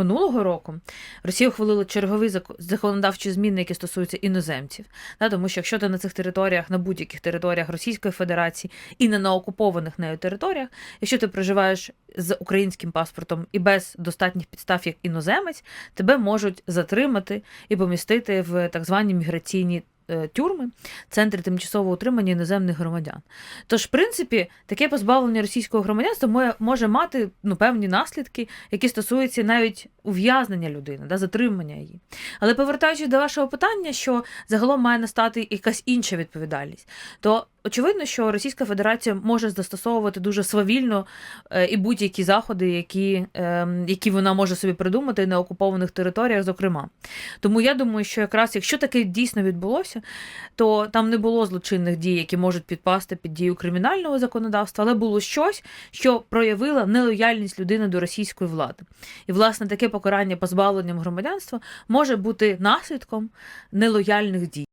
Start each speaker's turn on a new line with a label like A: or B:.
A: Минулого року Росія ухвалила чергові законодавчі зміни, які стосуються іноземців. Да, тому що якщо ти на цих територіях, на будь-яких територіях Російської Федерації і не на окупованих нею територіях, якщо ти проживаєш з українським паспортом і без достатніх підстав як іноземець, тебе можуть затримати і помістити в так звані міграційні тюрми, центри тимчасового утримання іноземних громадян. Тож, в принципі, таке позбавлення російського громадянства може мати ну, певні наслідки, які стосуються навіть ув'язнення людини, да, затримання її. Але повертаючись до вашого питання, що загалом має настати якась інша відповідальність, то очевидно, що Російська Федерація може застосовувати дуже свавільно е, і будь-які заходи, які, е, які вона може собі придумати на окупованих територіях, зокрема. Тому я думаю, що якраз якщо таке дійсно відбулося, то там не було злочинних дій, які можуть підпасти під дію кримінального законодавства, але було щось, що проявило нелояльність людини до російської влади. І, власне, таке покарання позбавленням громадянства може бути наслідком нелояльних дій.